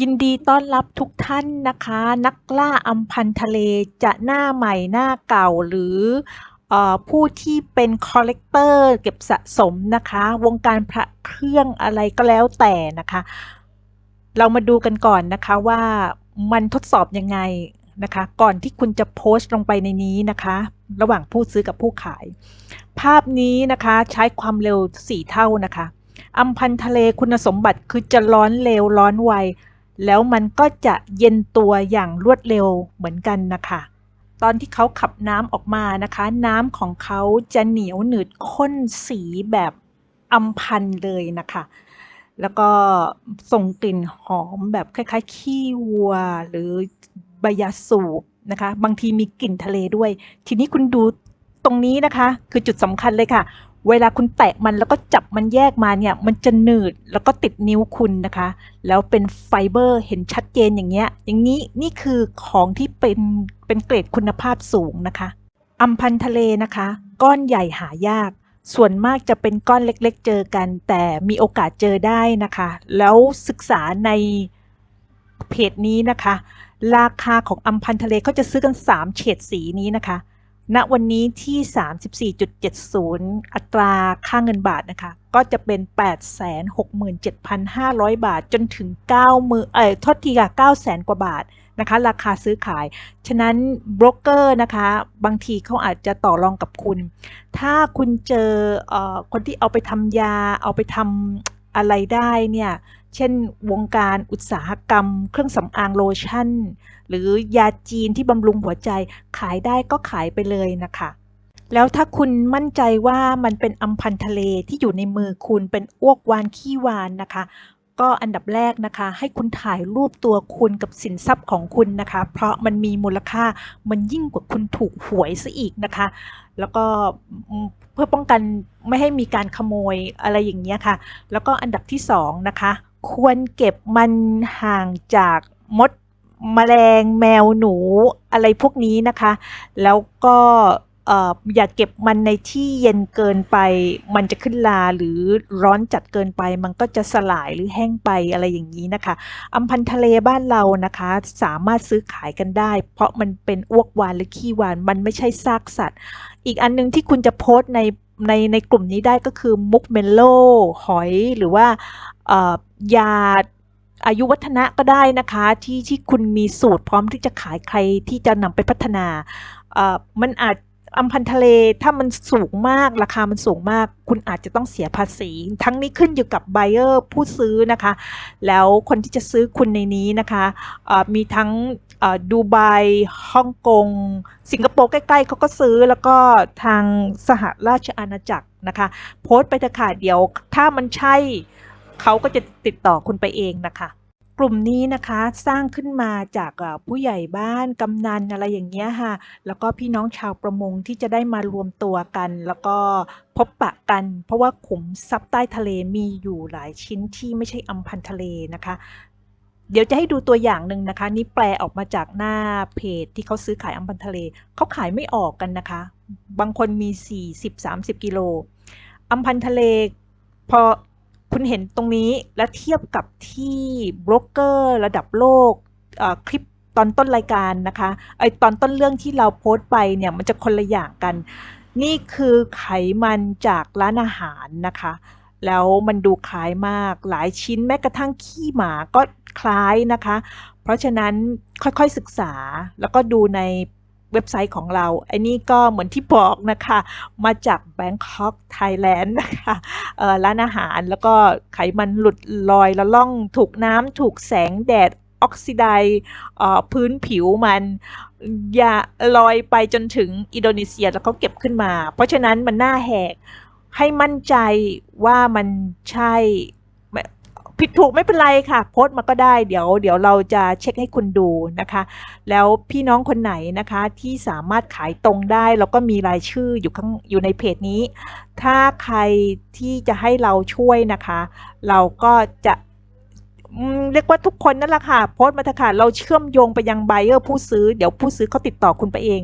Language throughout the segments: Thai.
ยินดีต้อนรับทุกท่านนะคะ นักล่าอำพันทะเลจะหน้าใหม่หน้าเก่าหรืออผู้ที่เป็นคอลเลกเตอร์เก็บสะสมนะคะ วงการพระเครื่องอะไรก็แล้วแต่นะคะ เรามาดูกันก่อนนะคะว่ามันทดสอบยังไงนะคะ ก่อนที่คุณจะโพสต์ลงไปในนี้นะคะ ระหว่างผู้ซื้อกับผู้ขาย ภาพนี้นะคะใช้ความเร็ว 4 เท่านะคะอำพันทะเลคุณสมบัติคือจะร้อนเร็วร้อนไว แล้วมันก็จะเย็นตัวอย่างรวดเร็วเหมือนกันนะคะ ตอนที่เขาขับน้ำออกมานะคะ น้ำของเขาจะเหนียวหนืดข้นสีแบบอำพันเลยนะคะ แล้วก็ส่งกลิ่นหอมแบบคล้ายๆ ขี้วัวหรือใบยาสูบนะคะ บางทีมีกลิ่นทะเลด้วย ทีนี้คุณดูตรงนี้นะคะ คือจุดสำคัญเลยค่ะ เวลาคุณแตะมันแล้วก็จับมันแยกมาเนี่ย มันจะหนืดแล้วก็ติดนิ้วคุณนะคะ แล้วเป็นไฟเบอร์เห็นชัดเจนอย่างเงี้ย อย่างนี้นี่คือของที่เป็นเป็นเกรดคุณภาพสูงนะคะ อัมพันทะเลนะคะ ก้อนใหญ่หายาก ส่วนมากจะเป็นก้อนเล็กๆ เจอกัน แต่มีโอกาสเจอได้นะคะ แล้วศึกษาในเพจนี้นะคะ ราคาของอัมพันทะเลเขาจะซื้อกัน 3 เฉดสีนี้นะคะ ณวันนี้ที่ 34.70 อัตราค่าเงินบาทนะคะ ก็จะเป็น 867,500 บาทจนถึง 9 มือเอ่ยทษทีค่ะ900,000กว่าบาทนะคะ ราคาซื้อขาย ฉะนั้นบรกเกอร์นะคะ บางทีเขาอาจจะต่อรองกับคุณ ถ้าคุณเจอเออคนที่เอาไปทำยา เอาไปทำ อะไรได้เนี่ยเช่นวงการอุตสาหกรรม เครื่องสำอางโลชั่น หรือยาจีนที่บำรุงหัวใจขายได้ก็ขายไปเลยนะคะแล้วถ้าคุณมั่นใจว่ามันเป็นอัมพันธ์ทะเลที่อยู่ในมือคุณเป็นอ้วกวานขี้วานนะคะ ก็อันดับแรกนะคะ ให้คุณถ่ายรูปตัวคุณกับสินทรัพย์ของคุณนะคะ เพราะมันมีมูลค่ามันยิ่งกว่าคุณถูกหวยซะอีกนะคะ แล้วก็เพื่อป้องกันไม่ให้มีการขโมยอะไรอย่างเงี้ยค่ะ แล้วก็อันดับที่สองนะคะควรเก็บมันห่างจากมดแมลงแมวหนูอะไรพวกนี้นะคะ แล้วก็ อออย่าเก็บมันในที่เย็นเกินไป มันจะขึ้นลาหรือร้อนจัดเกินไป มันก็จะสลายหรือแห้งไปอะไรอย่างนี้นะคะอัมพันทะเลบ้านเรานะคะ สามารถซื้อขายกันได้ เพราะมันเป็นอ้วกวานหรือขี้วาน มันไม่ใช่ซากสัตว์ อีกอันนึงที่คุณจะโพสในในในกลุ่มนี้ได้ก็คือมุกเมลโล่หอยหรือว่าเยาอายุวัฒนะก็ได้นะคะที่ที่คุณมีสูตรพร้อมที่จะขายใครที่จะนำไปพัฒนา มันอาจ อัมพันทะเลถ้ามันสูงมากราคามันสูงมาก คุณอาจจะต้องเสียภาษี ทั้งนี้ขึ้นอยู่กับ buyer ผู้ซื้อนะคะ แล้วคนที่จะซื้อคุณในนี้นะคะมีทั้งดูไบฮ่องกง สิงคโปร์ใกล้ๆเขาก็ซื้อแล้วก็ทางสหราชอาณาจักรนะคะ โพสต์ไปเถอะค่ะเดี๋ยวถ้ามันใช่เขาก็จะติดต่อคุณไปเองนะคะ กลุ่มนี้นะคะสร้างขึ้นมาจากผู้ใหญ่บ้านกำนันอะไรอย่างเงี้ยค่ะ แล้วก็พี่น้องชาวประมงที่จะได้มารวมตัวกัน แล้วก็พบปะกัน เพราะว่าขุมทรัพย์ใต้ทะเลมีอยู่หลายชิ้นที่ไม่ใช่อัมพันธ์ทะเลนะคะเดี๋ยวจะให้ดูตัวอย่างหนึ่งนะคะ นี่แปลออกมาจากหน้าเพจที่เขาซื้อขายอัมพันธ์ทะเลเขาขายไม่ออกกันนะคะ บางคนมี 40-30 กิโลอัมพันธ์ทะเลพอ คุณเห็นตรงนี้และเทียบกับที่โบรกเกอร์ระดับโลกคลิปตอนต้นรายการนะคะไอตอนต้นเรื่องที่เราโพสต์ไปเนี่ยมันจะคนละอย่างกัน นี่คือไขมันจากร้านอาหารนะคะ แล้วมันดูคล้ายมากหลายชิ้นแม้กระทั่งขี้หมาก็คล้ายนะคะ เพราะฉะนั้นค่อยๆศึกษาแล้วก็ดูใน เว็บไซต์ของเรา ไอ้นี่ก็เหมือนที่บอกนะคะ มาจาก Bangkok Thailand นะคะร้านอาหารแล้วก็ไขมันหลุดลอยละล่องถูกน้ำถูกแสงแดดออกซิไดพื้นผิวมันอย่าลอยไปจนถึงอินโดนีเซียแล้วเขาเก็บขึ้นมา เพราะฉะนั้นมันน่าแหกให้มั่นใจว่ามันใช่ ผิดถูกไม่เป็นไรค่ะ โพสต์มาก็ได้เดี๋ยวเดี๋ยวเราจะเช็คให้คุณดูนะคะ แล้วพี่น้องคนไหนนะคะที่สามารถขายตรงได้ แล้วก็มีรายชื่ออยู่ข้างอยู่ในเพจนี้ ถ้าใครที่จะให้เราช่วยนะคะ เราก็จะเรียกว่าทุกคนนั่นแหละค่ะโพสต์มาเถอะค่ะเราเชื่อมโยงไปยังไบเออร์ผู้ซื้อ เดี๋ยวผู้ซื้อเขาติดต่อคุณไปเอง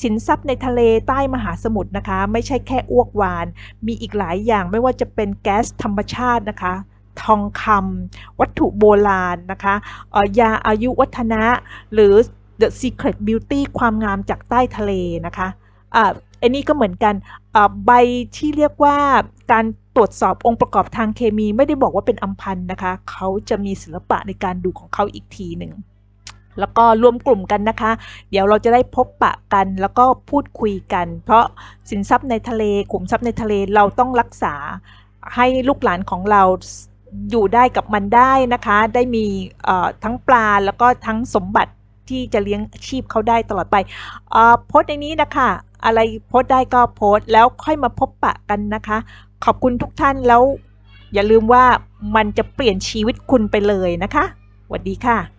สินทรัพย์ในทะเลใต้มหาสมุทรนะคะ ไม่ใช่แค่อ้วกวาน มีอีกหลายอย่างไม่ว่าจะเป็นแก๊สธรรมชาตินะคะ ทองคำวัตถุโบราณนะคะยาอายุวัฒนะ หรือ The Secret Beauty ความงามจากใต้ทะเลนะคะอันนี้ก็เหมือนกันใบที่เรียกว่าการตรวจสอบองค์ประกอบทางเคมีไม่ได้บอกว่าเป็นอัมพันธ์นะคะ เขาจะมีศิลปะในการดูของเขาอีกทีหนึ่งแล้วก็รวมกลุ่มกันนะคะ เดี๋ยวเราจะได้พบปะกันแล้วก็พูดคุยกัน เพราะสินทรัพย์ในทะเลขุมทรัพย์ในทะเลเราต้องรักษาให้ลูกหลานของเรา อยู่ได้กับมันได้นะคะ ได้มีทั้งปลาแล้วก็ทั้งสมบัติที่จะเลี้ยงชีพเขาได้ตลอดไปโพสต์ในนี้นะคะ อะไรโพสต์ได้ก็โพสต์แล้วค่อยมาพบปะกันนะคะ ขอบคุณทุกท่านแล้ว อย่าลืมว่ามันจะเปลี่ยนชีวิตคุณไปเลยนะคะสวัสดีค่ะ